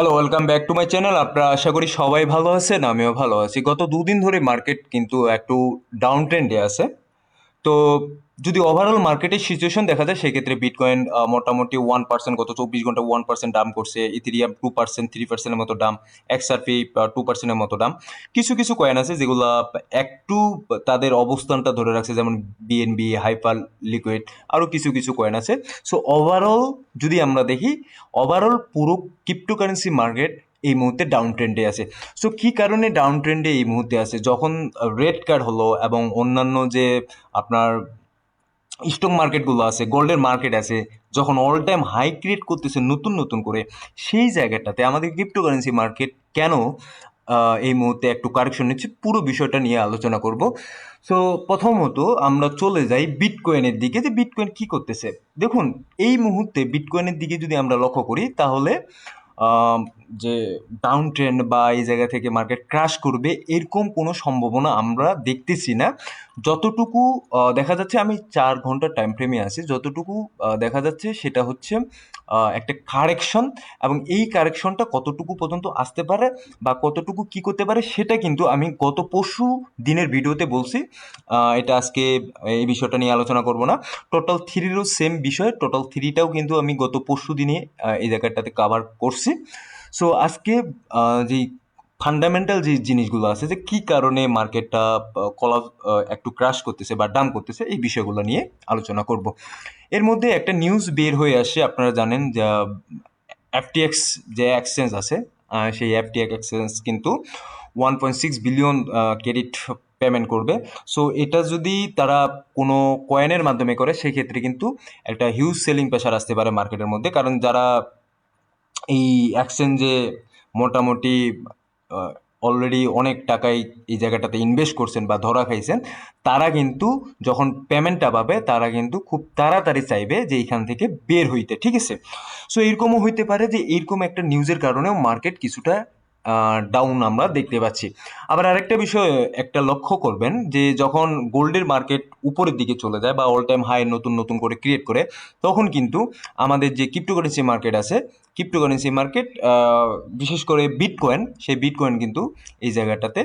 Hello welcome back to my channel আপনারা আশা করি সবাই ভালো আছেন, আমিও ভালো আছি। গত দুদিন ধরে মার্কেট কিন্তু একটু ডাউন ট্রেন্ডে আছে। তো যদি ওভারঅল মার্কেটের সিচুয়েশন দেখা যায়, সেক্ষেত্রে বিটকয়েন মোটামুটি ওয়ান পার্সেন্ট গত চব্বিশ ঘণ্টা ওয়ান পার্সেন্ট দাম করছে। ইথিরিয়াম টু পার্সেন্ট থ্রি পার্সেন্টের মতো দাম। এক্সআরপি টু পার্সেন্টের মতো দাম। কিছু কিছু কয়েন আছে যেগুলো একটু তাদের অবস্থানটা ধরে রাখছে, যেমন বিএনবি হাইপার লিকুইড আরও কিছু কিছু কয়েন আছে। সো ওভারঅল যদি আমরা দেখি ওভারঅল পুরো ক্রিপ্টোকারেন্সি মার্কেট এই মুহূর্তে ডাউন ট্রেন্ডে আছে। সো কী কারণে ডাউন ট্রেন্ডে এই মুহূর্তে আছে? যখন রেড কার্ড হলো এবং অন্যান্য যে আপনার স্টক মার্কেটগুলো আছে গোল্ডের মার্কেট আছে, যখন অল টাইম হাই ক্রিয়েট করতেছে নতুন নতুন করে, সেই জায়গাটাতে আমাদের ক্রিপ্টোকারেন্সি মার্কেট কেন এই মুহূর্তে একটু কারেকশন নিচ্ছে, পুরো বিষয়টা নিয়ে আলোচনা করব। সো প্রথমত আমরা চলে যাই বিটকয়েনের দিকে, যে বিটকয়েন কি করতেছে। দেখুন, এই মুহূর্তে বিটকয়েনের দিকে যদি আমরা লক্ষ্য করি, তাহলে যে ডাউন ট্রেন্ড বা এই জায়গা থেকে মার্কেট ক্রাশ করবে, এরকম কোনো সম্ভাবনা আমরা দেখতেছি না। যতটুকু দেখা যাচ্ছে আমি চার ঘণ্টা টাইম ফ্রেমে আছি, যতটুকু দেখা যাচ্ছে সেটা হচ্ছে একটা কারেকশন এবং এই কারেকশনটা কতটুকু পর্যন্ত আসতে পারে বা কতটুকু কি করতে পারে সেটা কিন্তু আমি গত পরশু দিনের ভিডিওতে বলছি। এটা আজকে এই বিষয়টা নিয়ে আলোচনা করব না। টোটাল থ্রিরও সেম বিষয় টোটাল থ্রিটাও কিন্তু আমি গত পরশু দিনে এই জায়গাটাতে কাভার করছি। সো আজকে যেই ফান্ডামেন্টাল যে জিনিসগুলো আছে, যে কি কারণে মার্কেটটা কলা একটু ক্রাশ করতেছে বা ডাম করতেছে, এই বিষয়গুলো নিয়ে আলোচনা করব। এর মধ্যে একটা নিউজ বের হয়ে আসে, আপনারা জানেন, যে এফটিএক্স যে এক্সচেঞ্জ আছে সেই এফটিএক্স এক্সচেঞ্জ কিন্তু one point six billion credit payment করবে। সো এটা যদি তারা কোনো কয়েনের মাধ্যমে করে, সেক্ষেত্রে কিন্তু একটা হিউজ সেলিং প্রেশার আসতে পারে মার্কেটের মধ্যে। কারণ যারা এই এক্সচেঞ্জে মোটামুটি অলরেডি অনেক টাকাই এই জায়গাটাতে ইনভেস্ট করছেন বা ধরা খাইছেন, তারা কিন্তু যখন পেমেন্টটা পাবে, তারা কিন্তু খুব তাড়াতাড়ি চাইবে যে এইখান থেকে বের হইতে, ঠিক আছে? সো এরকমও হইতে পারে যে এরকম একটা নিউজের কারণেও মার্কেট কিছুটা ডাউন আমরা দেখতে পাচ্ছি। আবার আরেকটা বিষয়, একটা লক্ষ্য করবেন যে যখন গোল্ডের মার্কেট উপরের দিকে চলে যায় বা অল টাইম হাই নতুন নতুন করে ক্রিয়েট করে, তখন কিন্তু আমাদের যে ক্রিপ্টোকারেন্সি মার্কেট আছে ক্রিপ্টোকারেন্সি মার্কেট বিশেষ করে বিটকয়েন সেই বিটকয়েন কিন্তু এই জায়গাটাতে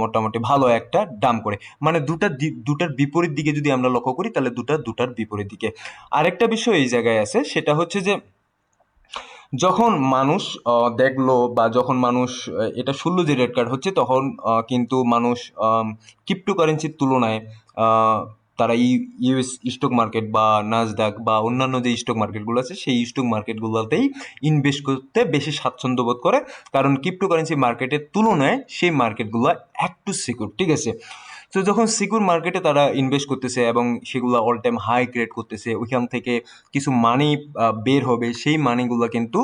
মোটামুটি ভালো একটা দাম করে। মানে দুটা দুটার বিপরীত দিকে যদি আমরা লক্ষ্য করি, তাহলে দুটা, দুটার বিপরীত দিকে। আরেকটা বিষয় এই জায়গায় আছে, সেটা হচ্ছে যে যখন মানুষ দেখল বা যখন মানুষ এটা শুনলো যে রেড কার্ড হচ্ছে, তখন কিন্তু মানুষ ক্রিপ্টোকারেন্সির তুলনায় তারা ইউএস স্টক মার্কেট বা নাজদাক বা অন্যান্য যে স্টক মার্কেটগুলো আছে, সেই স্টক মার্কেটগুলোতেই ইনভেস্ট করতে বেশি স্বাচ্ছন্দ্য বোধ করে। কারণ ক্রিপ্টোকারেন্সি মার্কেটের তুলনায় সেই মার্কেটগুলো একটু সিকিউর ঠিক আছে? তো যখন সিকিউর মার্কেটে তারা ইনভেস্ট করতেছে এবং সেগুলো অল টাইম হাই ক্রিয়েট করতেছে, ওইখান থেকে কিছু মানি বের হবে, সেই মানিগুলো কিন্তু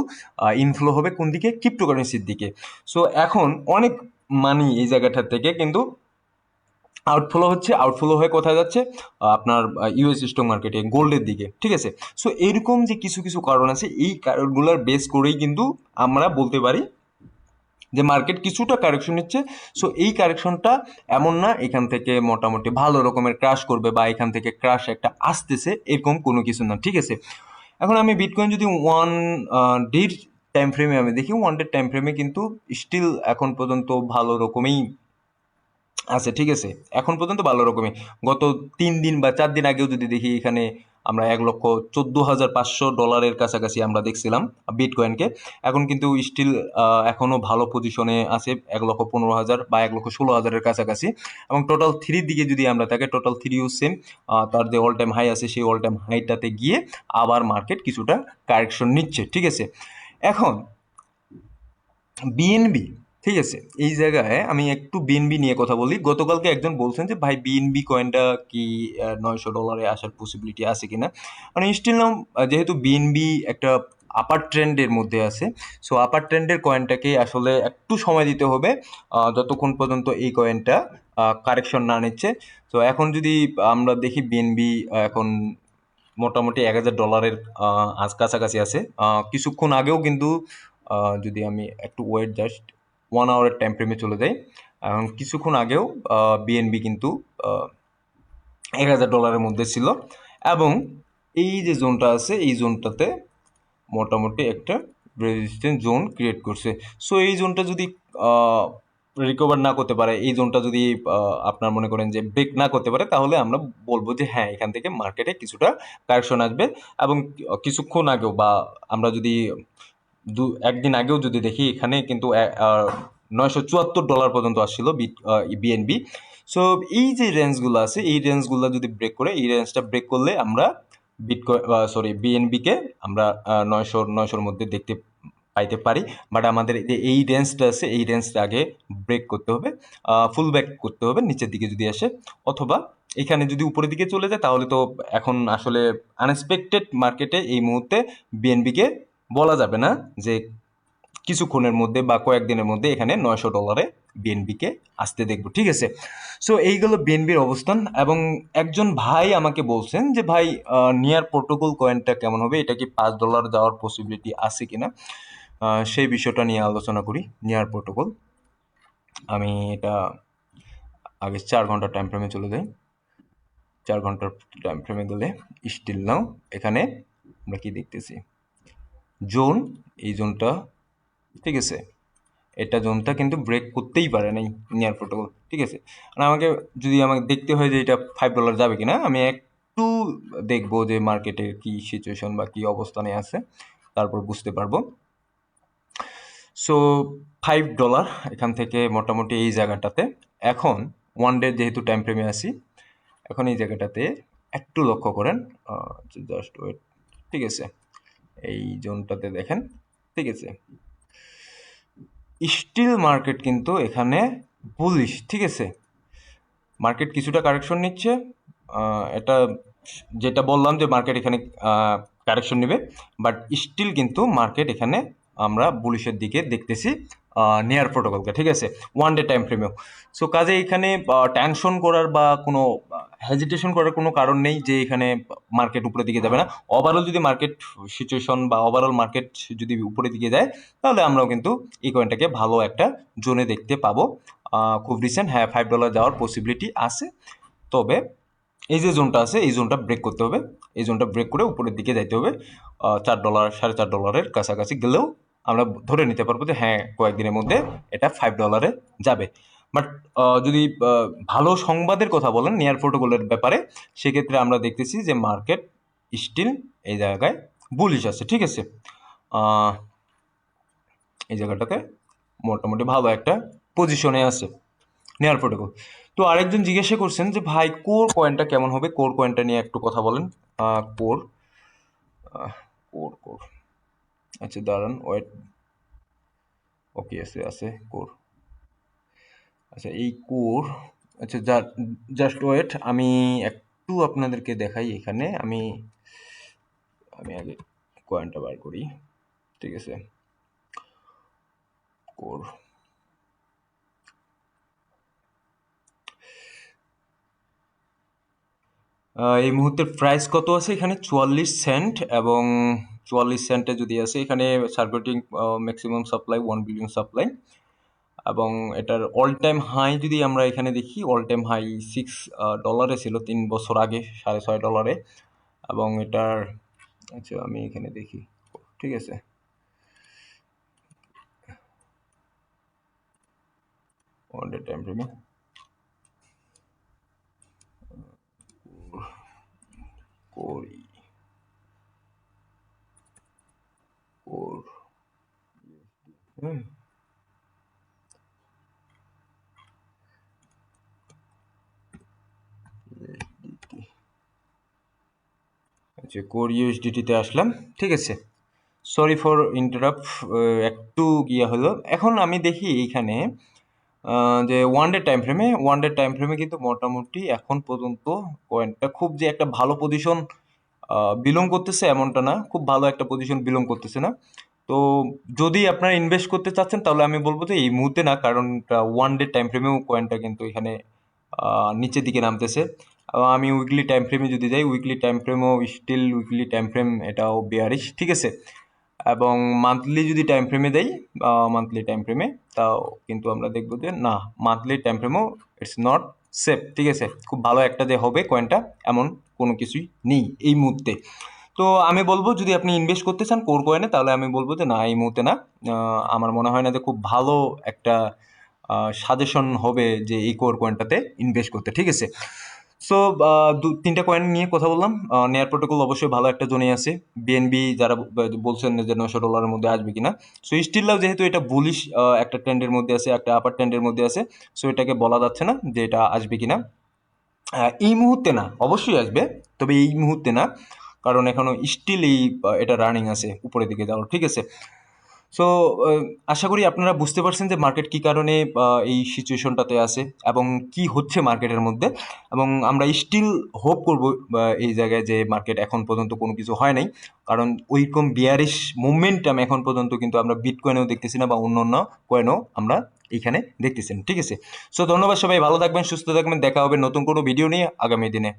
ইনফ্লো হবে কোন দিকে? ক্রিপ্টোকারেন্সির দিকে। সো এখন অনেক মানি এই জায়গাটার থেকে কিন্তু আউটফ্লো হচ্ছে আউটফ্লো হয়ে কোথায় যাচ্ছে? আপনার ইউএস স্টক মার্কেটে গোল্ডের দিকে, ঠিক আছে? সো এরকম যে কিছু কিছু কারণ আছে, এই কারণগুলোর বেস করেই কিন্তু আমরা বলতে পারি যে মার্কেট কিছুটা কারেকশন নিচ্ছে সো এই কারেকশনটা এমন না এখান থেকে মোটামুটি ভালো রকমের ক্রাশ করবে বা এখান থেকে ক্রাশ একটা আসতেছে, এরকম কোনো কিছু না, ঠিক আছে? এখন আমি বিটকয়েন যদি ওয়ান ডের টাইম ফ্রেমে আমি দেখি ওয়ান ডের টাইম ফ্রেমে কিন্তু স্টিল এখন পর্যন্ত ভালো রকমেই আছে, ঠিক আছে? এখন পর্যন্ত ভালো রকমই। গত তিন দিন বা চার দিন আগেও যদি দেখি এখানে আমরা এক লক্ষ চোদ্দ হাজার পাঁচশো ডলারের কাছাকাছি আমরা দেখছিলাম বিটকয়েনকে। এখন কিন্তু স্টিল এখনও ভালো পজিশনে আছে এক লক্ষ পনেরো হাজার বা এক লক্ষ ষোলো হাজারের কাছাকাছি। এবং টোটাল থ্রির দিকে যদি আমরা তাকে টোটাল থ্রিও সেম তার যে অল টাইম হাই আছে, সেই অল টাইম হাইটাতে গিয়ে আবার মার্কেট কিছুটা কারেকশন নিচ্ছে, ঠিক আছে? এখন বিএনবি ঠিক আছে, এই জায়গায় আমি একটু বিএনবি নিয়ে কথা বলি। গতকালকে একজন বলছেন যে, ভাই বিএনবি কয়েনটা কি নয়শো ডলারে আসার পসিবিলিটি আছে কিনা? মানে স্টিল নাম যেহেতু বিএনবি একটা আপার ট্রেন্ডের মধ্যে আছে সো আপার ট্রেন্ডের কয়েনটাকে আসলে একটু সময় দিতে হবে যতক্ষণ পর্যন্ত এই কয়েনটা কারেকশন না নিচ্ছে। তো এখন যদি আমরা দেখি বিএনবি এখন মোটামুটি এক হাজার ডলারের আজ কাছাকাছি আছে। কিছুক্ষণ আগেও কিন্তু যদি আমি একটু ওয়েট জাস্ট ওয়ান আওয়ারের টাইম ফ্রেমে চলে যাই এখন কিছুক্ষণ আগেও বিএনবি কিন্তু এক হাজার ডলারের মধ্যে ছিল। এবং এই যে জোনটা আছে, এই জোনটাতে মোটামুটি একটা রেজিস্ট্যান্স জোন ক্রিয়েট করছে। সো এই জোনটা যদি রিকভার না করতে পারে, এই জোনটা যদি আপনার মনে করেন যে ব্রেক না করতে পারে, তাহলে আমরা বলব যে হ্যাঁ এখান থেকে মার্কেটে কিছুটা কারেকশন আসবে। এবং কিছুক্ষণ আগেও বা আমরা যদি দু, একদিন আগেও যদি দেখি, এখানে কিন্তু নয়শো চুয়াত্তর ডলার পর্যন্ত আসছিল বিএনবি সো এই যে রেঞ্জগুলো আছে, এই রেঞ্জগুলো যদি ব্রেক করে, এই রেঞ্জটা ব্রেক করলে আমরা বিটকয়েন সরি বিএনবিকে আমরা নয়শো, নয়শোর মধ্যে দেখতে পাইতে পারি। বাট আমাদের এই রেঞ্জটা আছে, এই রেঞ্জটা আগে ব্রেক করতে হবে ফুল ব্যাক করতে হবে, নিচের দিকে যদি আসে। অথবা, এখানে যদি উপরের দিকে চলে যায়, তাহলে তো এখন আসলে আনএক্সপেক্টেড মার্কেটে এই মুহূর্তে বিএনবিকে বলা যাবে না যে কিছুক্ষণের মধ্যে বা কয়েকদিনের মধ্যে এখানে নয়শো ডলারে বিএনবিকে আসতে দেখব ঠিক আছে? সো এইগুলো বিএনবির অবস্থান এবং একজন ভাই আমাকে বলছেন যে ভাই নিয়ার প্রোটোকল কয়েনটা কেমন হবে? এটা কি পাঁচ ডলার যাওয়ার পসিবিলিটি আছে কিনা? আহ, সেই বিষয়টা নিয়ে আলোচনা করি নিয়ার প্রোটোকল আমি এটা আগে চার ঘণ্টা টাইম ফ্রেমে চলে যাই। চার ঘণ্টার টাইম ফ্রেমে গেলে স্টিল নাও এখানে আমরা কি দেখতেছি? জোন, এই জোনটা ঠিক আছে। এটা জোনটা কিন্তু ব্রেক করতেই পারে নাই নিয়ার প্রোটোকল ঠিক আছে। আর আমাকে যদি আমাকে দেখতে হয় যে এটা ফাইভ ডলার যাবে কিনা, আমি একটু দেখব যে মার্কেটের কি সিচুয়েশন বা কি অবস্থানে আছে, তারপর বুঝতে পারব। সো ফাইভ ডলার এখান থেকে মোটামুটি এই জায়গাটাতে। এখন ওয়ান ডে যেহেতু টাইম ফ্রেমে আছি, এখন এই জায়গাটাতে একটু লক্ষ্য করেন জাস্ট ওয়েট ঠিক আছে। এই জোনটাতে দেখেন, ঠিক আছে? স্টিল মার্কেট কিন্তু এখানে বুলিশ ঠিক আছে? মার্কেট কিছুটা কারেকশন নিচ্ছে এটা যেটা বললাম যে মার্কেট এখানে কারেকশন নেবে বাট স্টিল কিন্তু মার্কেট এখানে আমরা বুলিশের দিকে দেখতেছি। নিয়ার প্রোটোকলকে ঠিক আছে? ওয়ান ডে টাইম ফ্রেমেও সো কাজে এখানে টেনশন করার বা কোনো হেজিটেশন করার কোনো কারণ নেই যে এখানে মার্কেট উপরের দিকে যাবে না। ওভারঅল যদি মার্কেট সিচুয়েশন বা ওভারঅল মার্কেট যদি উপরের দিকে যায়, তাহলে আমরাও কিন্তু এই কয়েনটাকে ভালো একটা জোনে দেখতে পাবো। খুব রিসেন্ট হ্যাঁ ফাইভ ডলার যাওয়ার পসিবিলিটি আছে। তবে এই যে জোনটা আছে, এই জোনটা ব্রেক করতে হবে। এই জোনটা ব্রেক করে উপরের দিকে যাইতে হবে। চার ডলার সাড়ে চার ডলারের কাছাকাছি গেলেও আমরা ধরে নিতে পারব যে হ্যাঁ কয়েকদিনের মধ্যে এটা ফাইভ ডলারে যাবে। বাট যদি ভালো সংবাদের কথা বলেন নিয়ার প্রোটোকলের ব্যাপারে, সেক্ষেত্রে আমরা দেখতেছি যে মার্কেট স্টিল এই জায়গায় বুলিশ আছে, ঠিক আছে? এই জায়গাটাতে মোটামুটি ভালো একটা পজিশনে আছে নেয়ার প্রোটোকল তো আরেকজন জিজ্ঞাসা করছেন যে, ভাই কোর কয়েনটা কেমন হবে? কোর কয়েনটা নিয়ে একটু কথা বলেন। কোর কোর কোর আচ্ছা দাঁড়ান ওয়েট ওকে আছে আছে কোর আচ্ছা এই কোর আচ্ছা জাস্ট ওয়েট আমি একটু আপনাদেরকে দেখাই এখানে। আমি আমি আগে কয়েনটা বার করি, ঠিক আছে? কোর এই মুহূর্তে প্রাইস কত আছে এখানে? চুয়াল্লিশ সেন্ট এবং চুয়াল্লিশ সেন্টে যদি আছে এখানে circulating maximum supply one billion supply এবং এটার অল টাইম হাই যদি আমরা এখানে দেখি অল টাইম হাই সিক্স ডলারে ছিল তিন বছর আগে, সাড়ে ছয় ডলারে এবং এটার আচ্ছা আমি এখানে দেখি, ঠিক আছে। করি কোর হুম আচ্ছা কোর ইউএসডিটিতে আসলাম, ঠিক আছে? সরি ফর ইন্টারাপ্ট একটু ইয়ে হলো। এখন আমি দেখি এইখানে যে ওয়ান ডে টাইম ফ্রেমে ওয়ান ডে টাইম ফ্রেমে কিন্তু মোটামুটি এখন পর্যন্ত কয়েনটা খুব যে একটা ভালো পজিশন বিলং করতেছে এমনটা না। খুব ভালো একটা পজিশন বিলং করতেছে না। তো যদি আপনারা ইনভেস্ট করতে চাচ্ছেন, তাহলে আমি বলব যে এই মুহূর্তে না, কারণ ওয়ান ডে টাইম ফ্রেমেও কয়েনটা কিন্তু এখানে নিচের দিকে নামতেছে। আমি উইকলি টাইম ফ্রেমে যদি যাই উইকলি টাইম ফ্রেমও স্টিল উইকলি টাইম ফ্রেম এটাও বিয়ারিশ ঠিক আছে? এবং মান্থলি যদি টাইম ফ্রেমে দেই মান্থলি টাইম ফ্রেমে তাও কিন্তু আমরা দেখব যে না মান্থলি টাইম ফ্রেমও ইটস নট সেফ ঠিক আছে? খুব ভালো একটা যে হবে কয়েনটা এমন কোনো কিছুই নেই এই মুহূর্তে। তো আমি বলব, যদি আপনি ইনভেস্ট করতে চান কোর কয়েনে তাহলে আমি বলব যে না, এই মুহূর্তে না। আমার মনে হয় না যে খুব ভালো একটা সাজেশন হবে যে এই কোর কয়েনটাতে ইনভেস্ট করতে, ঠিক আছে? সো দু, তিনটা কয়েন নিয়ে কথা বললাম। নেয়ার প্রোটোকল অবশ্যই ভালো একটা জোনে আছে। বিএনবি যারা বলছেন যে নশো ডলারের মধ্যে আসবে কিনা। সো স্টিল যেহেতু এটা বুলিশ একটা ট্রেন্ডের মধ্যে আছে, একটা আপার ট্রেন্ডের মধ্যে আছে সো এটাকে বলা যাচ্ছে না যে এটা আসবে কিনা। এই মুহূর্তে না, অবশ্যই আসবে, তবে এই মুহূর্তে না কারণ এখনও স্টিল এই এটা রানিং আছে উপরের দিকে যাওয়ার, ঠিক আছে? সো আশা করি আপনারা বুঝতে পারছেন যে মার্কেট কী কারণে এই সিচুয়েশনটাতে আছে এবং কি হচ্ছে মার্কেটের মধ্যে। এবং আমরা স্টিল হোপ করব এই জায়গায় যে মার্কেট এখন পর্যন্ত কোনো কিছু হয় নাই। কারণ ওইরকম বিয়ারিশ মুভমেন্টাম এখন পর্যন্ত কিন্তু আমরা বিট কয়েনেও দেখতেছি না বা অন্য অন্য কয়েনও আমরা এইখানে দেখতেছি ঠিক আছে? সো ধন্যবাদ সবাই, ভালো থাকবেন, সুস্থ থাকবেন, দেখা হবে নতুন কোনো ভিডিও নিয়ে আগামী দিনে।